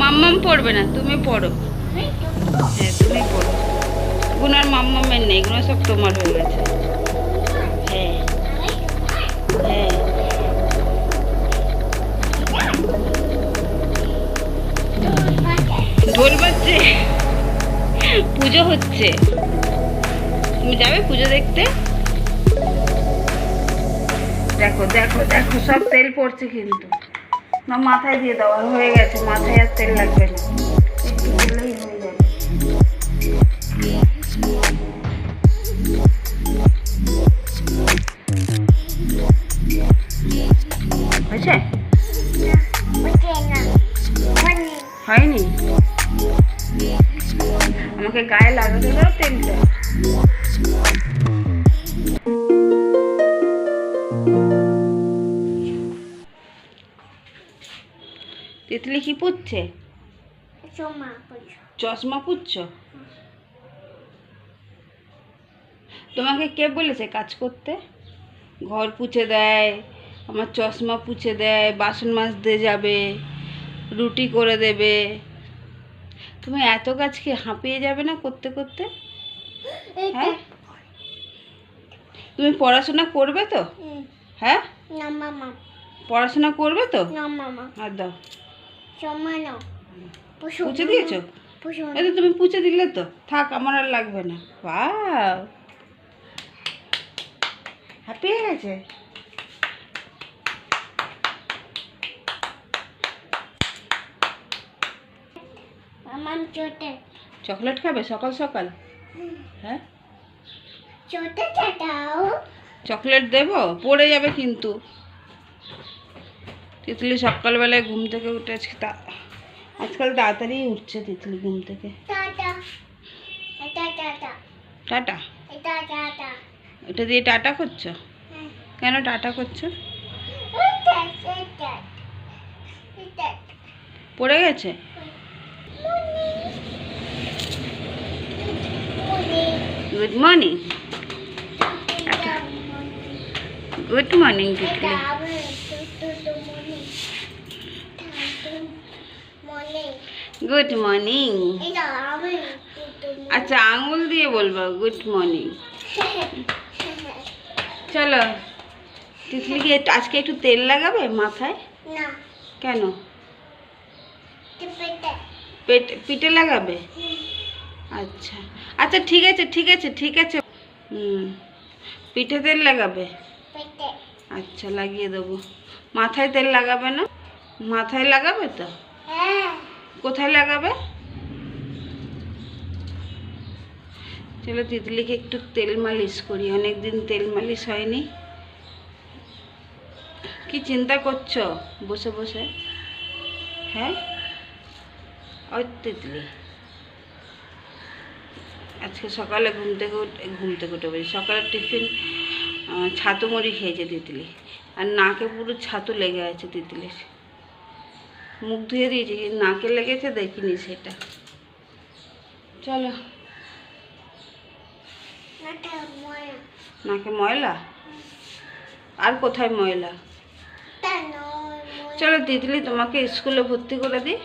মাম্মাম পড়বে না, তুমি পড়ো। হ্যাঁ তুমি পড়ো। গুনার মাম্মামের নেই এগুলো সব তোমার হয়ে গেছে। হ্যাঁ হ্যাঁ। ঢোল বাজছে, পুজো হচ্ছে। তুমি যাবে পুজো দেখতে? দেখো দেখো দেখো, সব তেল পড়ছে কিন্তু। না, মাথায় দিয়ে দাও হয়ে গেছে, মাথায় আর তেল লাগবে না। হয়ে যাবে হয়নি? আমাকে গায়ে লাগাতে দাও তেলটা। তিতলি কি পুচ্ছে? চশমা পুচ্ছ? তোমাকে কে বলেছে কাজ করতে? ঘর পুছে দেয় আমার চশমা পুছে দেয় বাসন মাজতে যাবে রুটি করে দেবে। তুমি এত কাজ কি হাঁপিয়ে যাবে না করতে করতে? হ্যাঁ? তুমি পড়াশোনা করবে তো? হ্যাঁ? পড়াশোনা করবে তো? আর দাও। পুছে দিয়েছ? এই তো তুমি পুছে দিলে তো। থাক আমার আর লাগবে না। বাহ হ্যাপি হয়ে গেছে চকলেট খাবে সকাল সকাল? হ্যাঁ? চকলেট দেবো? পড়ে যাবে কিন্তু। তিতলি সকালবেলায় ঘুম থেকে উঠে আজকে তা আজকাল তাড়াতাড়ি উঠছে তিতলি ঘুম থেকে। টাটা। এটা দিয়ে টাটা করছ? হ্যাঁ। কেন টাটা করছ? পড়ে গেছে? Good morning good morning Titli. Good morning আচ্ছা আঙুল দিয়ে বলব গুড মর্নিং চলো তিতলি কি আজকে একটু তেল লাগাবে মাথায়? না। কেন? পেটে। পিঠে লাগাবে? আচ্ছা। আচ্ছা ঠিক আছে ঠিক আছে ঠিক আছে। হুম। পিঠে তেল লাগাবে? আচ্ছা লাগিয়ে দেবো। মাথায় তেল লাগাবে না? মাথায় লাগাবে তো? হ্যাঁ। লাগাবে? চলো তিতলিকে একটু তেল মালিশ করি অনেক দিন তেল মালিশ হয়নি। কি চিন্তা করছ? বসে বসে। হ্যাঁ? ওই তিতলি। আজকে সকালে ঘুম থেকে উঠে, ঘুম থেকে উঠে বলছি সকালে টিফিন ছাতু মুড়ি খেয়েছে তিতলি। আর নাকে পুরো ছাতু লেগে আছে তিতলির। মুখ ধুয়ে দিয়েছি নাকে লেগেছে দেখিনি সেটা। চলো। নাকে ময়লা। আর কোথায় ময়লা? চলো দিদিলি তোমাকে স্কুলে ভর্তি করে দিই।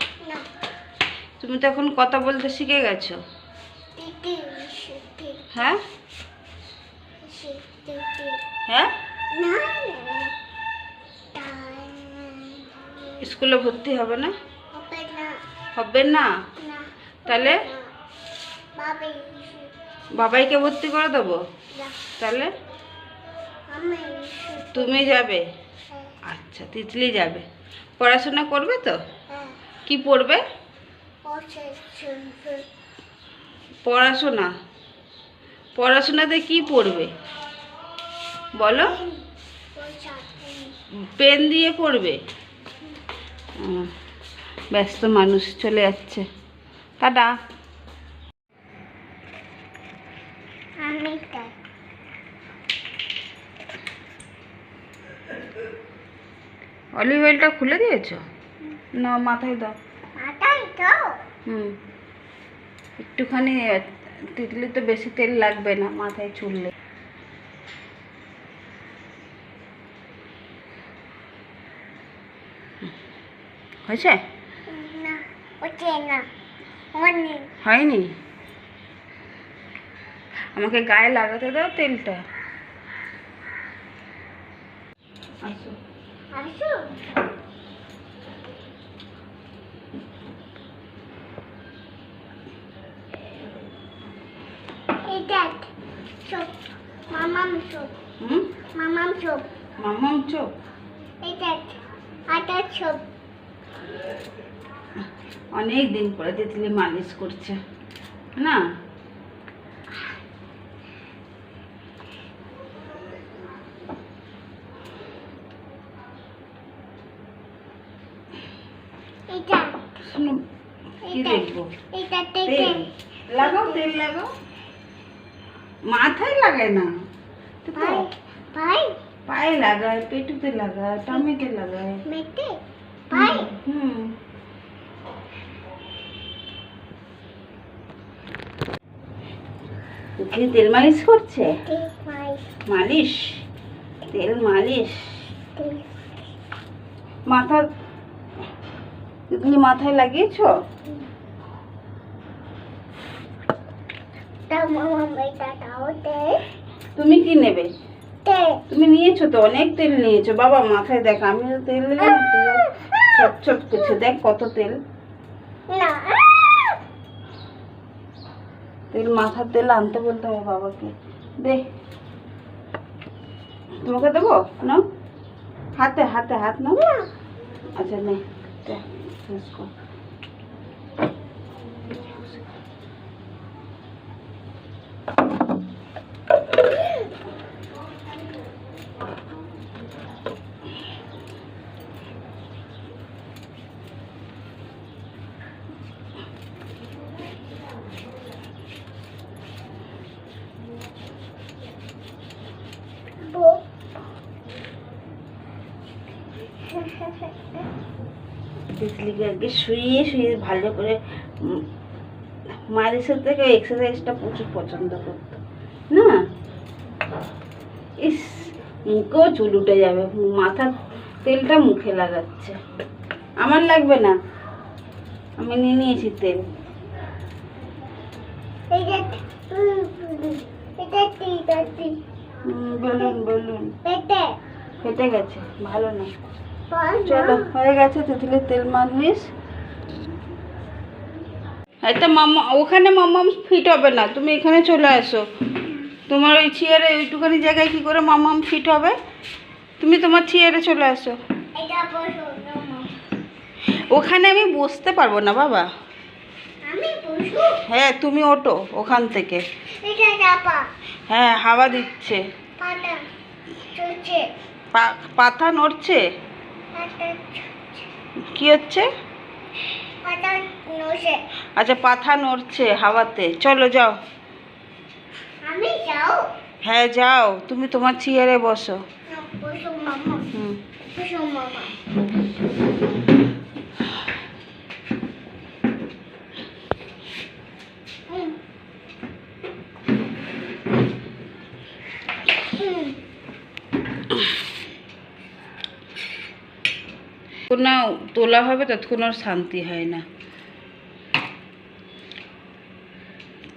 তুমি তো এখন কথা বলতে শিখে গেছো। হ্যাঁ? হ্যাঁ? স্কুলে ভর্তি হবে না? হবে না। তাহলে? বাবাইকে ভর্তি করে দেবো? তাহলে? তুমি যাবে? আচ্ছা তিতলি যাবে। পড়াশোনা করবে তো? হ্যাঁ। কি পড়বে? পড়াশোনা। পড়াশোনাতে কি পড়বে? বলো। পেন দিয়ে পড়বে? ব্যস্ত মানুষ চলে যাচ্ছে। টাটা। অলিভ অয়েলটা খুলে দিয়েছ? না মাথায় দাও। মাথায় হুম। একটুখানি তিতলি তো বেশি তেল লাগবে না মাথায় চুললে। হয়েছে? হয়নি। আমাকে গায়ে লাগাতে দাও তেলটা। মামাম হুম? মামাম সব মামাম চোখ? এটা আটা সব অনেক দিন পরে তিতলি মালিশ করছে না? কি দেখব? তেল। লাগাও তেল লাগাও। মাথায় লাগায় না? ভাই পায়ে লাগায় পেটুতে লাগায় টামিতে লাগায়। মেটে? ভাই হুম। ওকে তেল মালিশ করছে? মালিশ? তেল মালিশ? মাথা তুমি মাথায় লাগিয়েছো? তুমি কি নেবে? তুমি নিয়েছো তো অনেক তেল নিয়েছো। বাবা মাথায় দেখো আমি তো তেল নিলাম তেল ছট ছট করছে দেখ কত তেল। না। তেল মাথার তেল আনতে বলতে হবে বাবাকে। দে। তোমাকে দেবো? না হাতে হাতে হাত নাও। আচ্ছা নে। শেষ কর। তিতলিকে আগে শুয়ে শুয়ে ভালো করে উম, মালিশের থেকে এক্সারসাইজটা প্রচুর পছন্দ করতো না? ইস মুখেও চুল উঠে যাবে মাথার তেলটা মুখে লাগাচ্ছে। আমার লাগবে না। আমি নিয়ে নিয়েছি তেল। বলুন বলুন। ফেটে গেছে ভালো না। চলো হয়ে গেছে তিতলির তেল মালিশ এটা মামা ওখানে মামাম ফিট হবে না তুমি এখানে চলে আসো তোমার ওই চেয়ারে ওইটুখানি জায়গায় কি করে মামাম ফিট হবে? তুমি তোমার চেয়ারে চলে আসো ওখানে আমি বসতে পারব না বাবা। হ্যাঁ তুমি ওটো ওখান থেকে। হ্যাঁ হাওয়া দিচ্ছে। পাতা নড়ছে? কি হচ্ছে? আচ্ছা পাথা নড়ছে হাওয়াতে। চলো যাও। আমি যাও। হ্যাঁ যাও। তুমি তোমার চেয়ারে বসো। হুম। যতক্ষণ না তোলা হবে ততক্ষণ ওর শান্তি হয় না।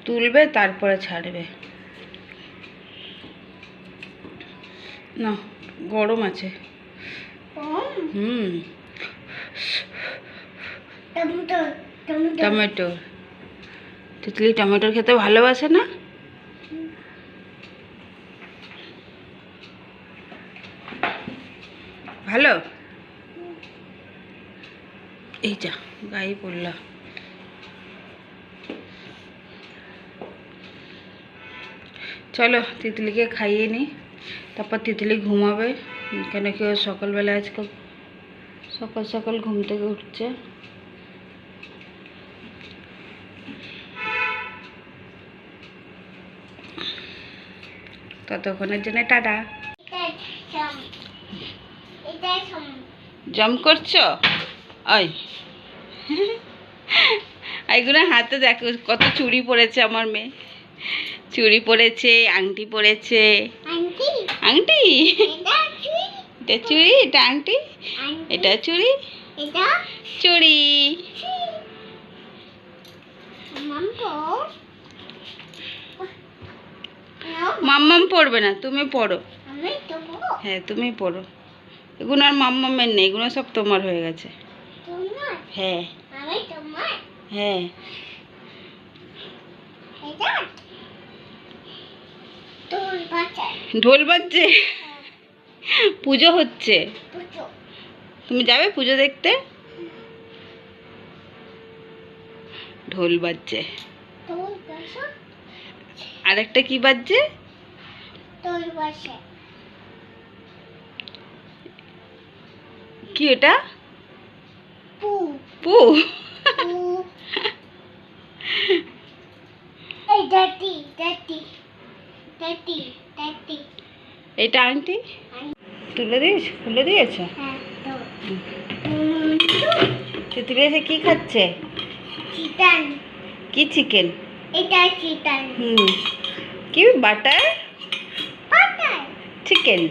তুলবে তারপরে ছাড়বে। না গরম আছে। হুম। টমেটো তিতলি টমেটো খেতে ভালোবাসে না ভালো এই যা গায়ে পড়লা চলো তিতলিকে খাইয়ে নিই, তারপর তিতলি ঘুমাবে, কেন কি ও সকালবেলা আজকে সকাল সকাল ঘুম থেকে উঠছে। ততক্ষণের জন্য টাটা। জম করছ? ওই এইগুলো হাতে দেখো কত চুড়ি পড়েছে আমার মেয়ে। চুড়ি পরেছে আংটি পরেছে। আংটি? এটা চুড়ি? এটা আংটি? এটা চুড়ি? চুড়ি। মাম্মাম পড়বে না তুমি পড়ো হ্যাঁ তুমি পড়ো এগুলো আর মাম্মামের নেই এগুলো সব তোমার হয়ে গেছে। হ্যাঁ। হ্যাঁ। ঢোল বাজছে? পুজো হচ্ছে? তুমি যাবে পুজো দেখতে? ঢোল বাজছে। আর একটা কি বাজছে? কি এটা? পু পু। পু? এটা আংটি তুলে দিয়েছ? খুলে দিয়েছে? হ্যাঁ তো। তিতলি এসে কি খাচ্ছে? চিকেন। কি চিকেন? এটা চিকেন। হুম। কি বাটার? বাটার। চিকেন।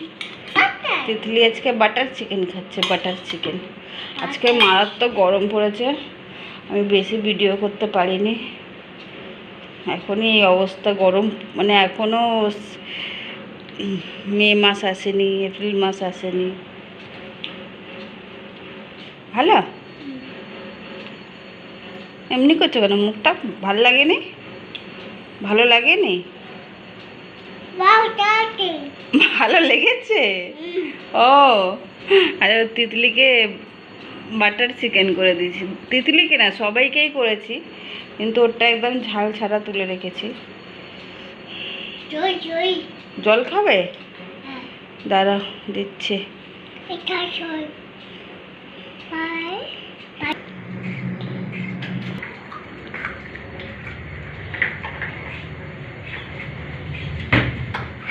তিতলি আজকে বাটার চিকেন খাচ্ছে বাটার চিকেন। আজকে মারাত্মক গরম পড়েছে। আমি বেশি ভিডিও করতে পারিনি। এখনই এই অবস্থা গরম মানে এখনও মে মাস আসেনি এপ্রিল মাস আসেনি। ভালো? এমনি করছ কেন? মুখটা ভালো লাগেনি? ভালো লাগেনি? ভালো লেগেছে? ও আরে তিতলিকে বাটার চিকেন করে দিয়েছি। তিতলিকে না সবাইকেই করেছি কিন্তু ওরটা একদম ঝাল ছাড়া তুলে রেখেছি। জয় জয়। জল খাবে? হ্যাঁ। দাঁড়া দিচ্ছে।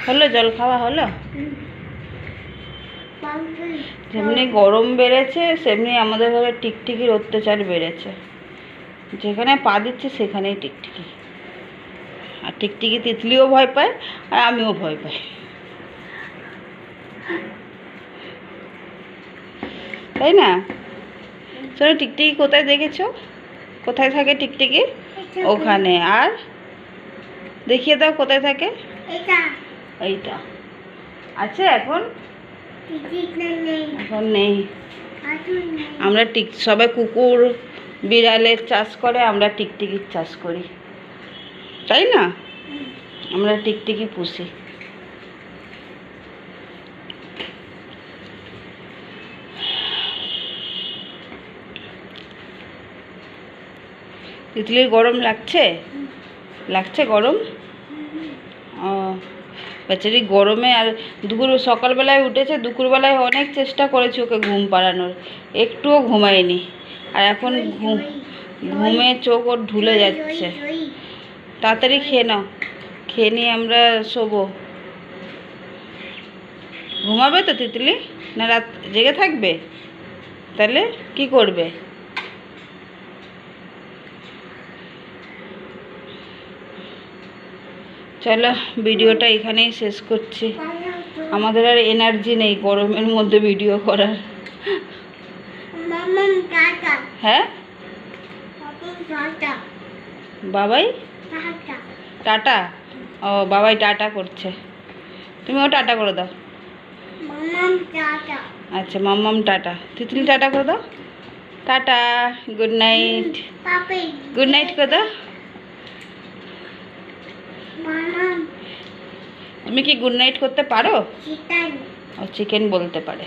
হলো জল খাওয়া হলো? যেমনি গরম বেড়েছে সেমনি আমাদের ঘরে টিকটিকির অত্যাচার বেড়েছে। যেখানে পা দিচ্ছে সেখানেই টিকটিকি। টিকটিকি তিতলিও ভয় পায় আর আমিও ভয় পাই। তাই না? শোনো টিকটিকি কোথায় দেখেছ? কোথায় থাকে টিকটিকি? ওখানে। আর দেখিয়ে দাও কোথায় থাকে। এইটা। আছে এখন? এখন নেই। আমরা টিক সবাই কুকুর বিড়ালের চাষ করে আমরা টিকটিকির চাষ করি। তাই না? আমরা টিকটিকি পুষি। তিতলির গরম লাগছে? লাগছে গরম? ও, বেচারি গরমে আর দুপুর, সকালবেলায় উঠেছে, দুপুরবেলায় অনেক চেষ্টা করেছি ওকে ঘুম পাড়ানোর। একটুও ঘুমায়নি। আর এখন ঘুম, ঘুমে চোখ ওর ঢুলে যাচ্ছে। তাড়াতাড়ি খেয়ে নাও। খেয়ে নিয়ে আমরা শোবো। ঘুমাবে তো তিতলি? না রাত জেগে থাকবে? তাহলে কি করবে? চলো ভিডিওটা এখানেই শেষ করছি। আমাদের আর এনার্জি নেই গরমের মধ্যে ভিডিও করার। হ্যাঁ? বাবাই? টাটা। ও বাবাই টাটা করছে। তুমিও টাটা করে দাও। মামাম টাটা। আচ্ছা মাম্মাম টাটা। তিতলি টাটা করে দাও। Tata good night good night করে দাও। মামাম তুমি কি গুড নাইট করতে পারো? চিকেন। ও চিকেন বলতে পারে।